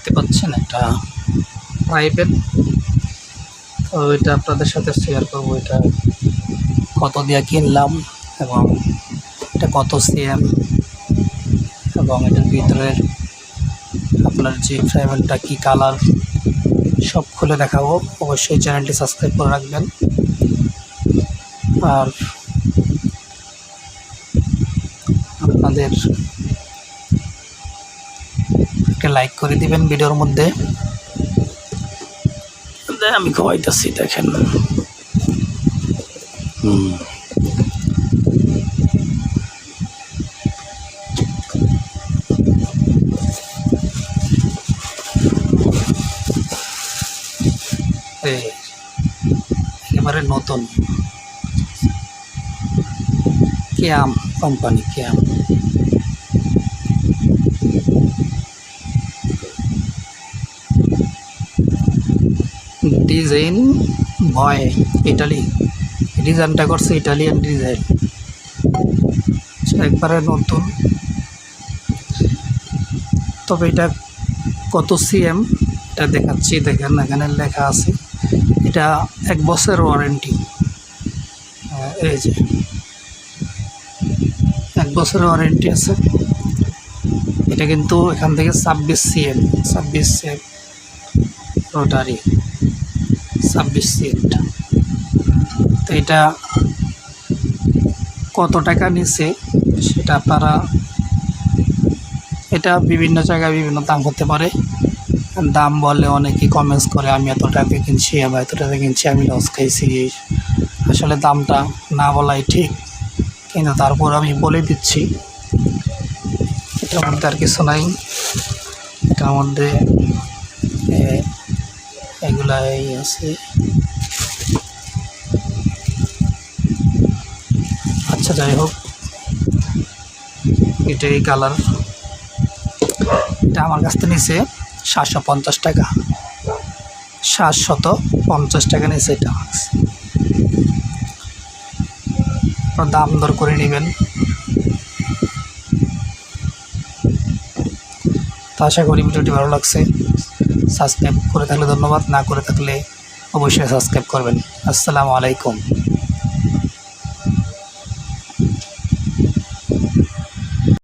দেখতে পাচ্ছেন, এটা প্রাইভেট তো এটা আপনাদের সাথে শেয়ার করব, এটা কত দিয়ে কিনলাম এবং এটা কত সিএম এবং এটার ভিতরের আপনার যে ট্রাভেলটা কী কালার সব খুলে দেখাবো। অবশ্যই চ্যানেলটি সাবস্ক্রাইব করে রাখবেন। আর আপনাদের একটা লাইক করে দিবেন ভিডিওর মধ্যে। আমি খাওয়াইতেছি দেখেন। হুম। একেবারে নতুন। CAM company CAM design by Italy. ডিজাইনটা করছে ইটালিয়ান ডিজাইন। একবারে নতুন। তবে এটা কত সিএম? এটা দেখাচ্ছি, দেখেন, এখানে লেখা আছে। এটা এক বছর ওয়ারেন্টি। এই যে। এক বছরের ওয়ারেন্টি আছে। এটা কিন্তু এখান থেকে ছাব্বিশ সিএম ছাব্বিশ সিএম রোটারি। ছাব্বিশ সিএমটা তো এটা কত টাকা নিচ্ছে সেটা আপনারা এটা বিভিন্ন জায়গায় বিভিন্ন দাম হতে পারে। দাম বলে অনেকেই কমেন্টস করে, আমি এত টাকা কিনছি বা এত টাকা কিনছি, আমি লস খাইছি। আসলে দামটা না বলাই ঠিক, কিন্তু তারপর আমি বলে দিচ্ছি। এটার মধ্যে আর কিছু নাই। এটার মধ্যে এ, এগুলা এই আছে। আচ্ছা যাই হোক। এটা এই কালার এটা আমার কাছ থেকে নিছে সাতশো পঞ্চাশ টাকা। সাতশত পঞ্চাশ টাকা নিয়েছে এটা দাম দর করে নেবেন। তো আশা করি ভিডিওটি ভালো লাগছে। সাবস্ক্রাইব করে থাকলে ধন্যবাদ না করে থাকলে অবশ্যই সাবস্ক্রাইব করবেন। আসসালামু আলাইকুম।